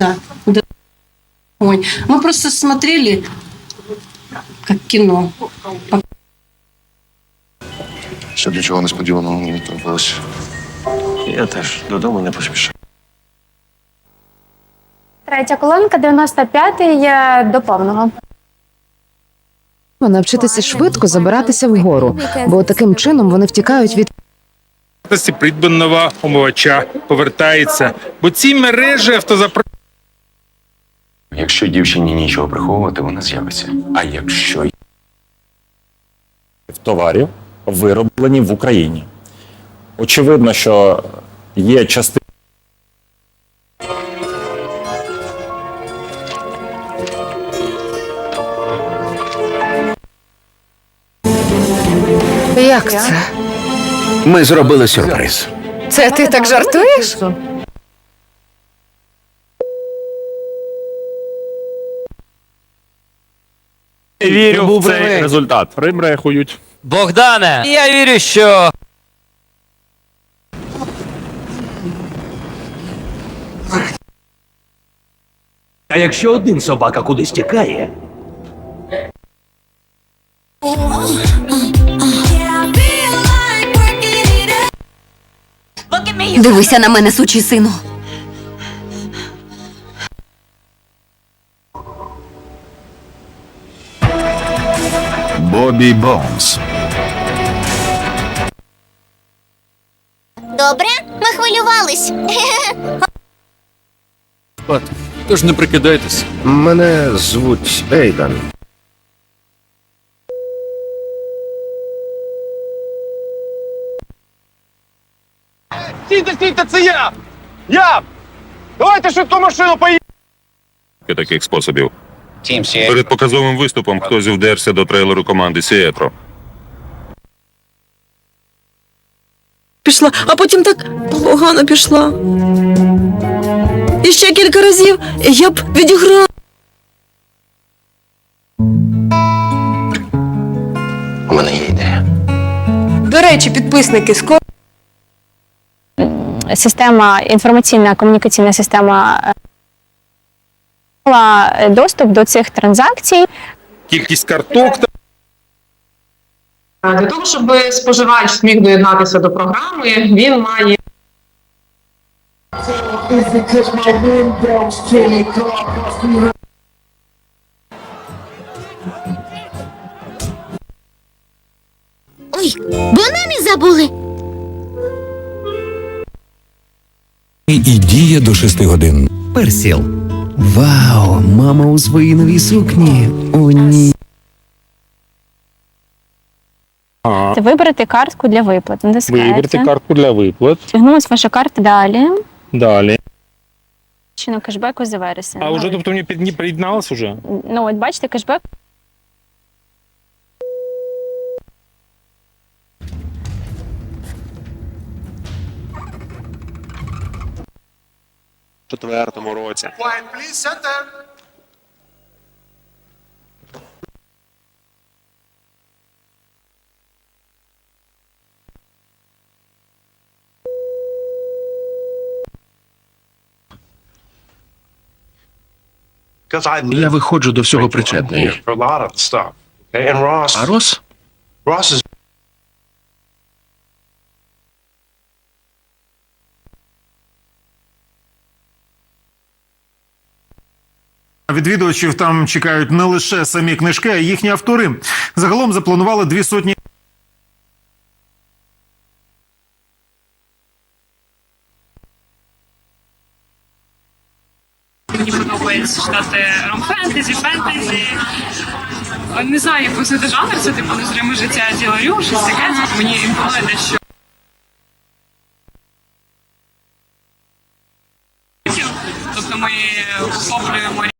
Да. да. Ой, мы просто смотрели как кино. Ще нічого несподіваного не трапилося. Я теж додому не поспішав. Третя колонка, 95-й є до повного. навчитися швидко забиратися вгору, бо таким чином вони втікають від вартості придбаного омивача повертається, бо ці мережі автозапр... Якщо дівчині нічого приховувати, вона з'явиться. А якщо товарів, вироблені в Україні. Очевидно, що є частина. як це? Ми зробили сюрприз. Це ти так жартуєш? Вірю був в цей результат. Примрехують. Богдане, я вірю, що А якщо один собака кудись тікає, Дивися на мене, сучий сину. Бобі Бонс. Добре, ми хвилювались. тож не прикидайтесь. Мене звуть Ейдан. Стійте, стійте, це я! Я! Давайте швидко машину поїдемо! таких способів. Перед показовим виступом хтось вдерся до трейлеру команди Сіетро. Пішла, а потім так погано пішла. І ще кілька разів я б відіграла. у мене є ідея. До речі, підписники, скоро Система, інформаційна комунікаційна система е, мала доступ до цих транзакцій. Кількість карток та Для того, щоб споживач зміг доєднатися до програми, він має Ой, банани забули. І діє до шести годин. Персіл. Вау, мама у своїй новій сукні. О, ні. Вибрати картку для виплат. Натискаєте. картку для виплат. Тягнулась ваша карта далі. Далі. Чином кешбеку за вересень. А Ну, вже тобто мені під приєдналось уже? Ну, от бачите, кешбек четвертому році. Я виходжу до всього причетний. А Рос? Відвідувачів там чекають не лише самі книжки, а й їхні автори. Загалом запланували дві сотні. Мені подобається читати ромфентезі, фентезі. Е, не знаю, як посити жанр, це типу незримо життя діларю, щось таке. Мені імпонує те, що тобто ми охоплюємо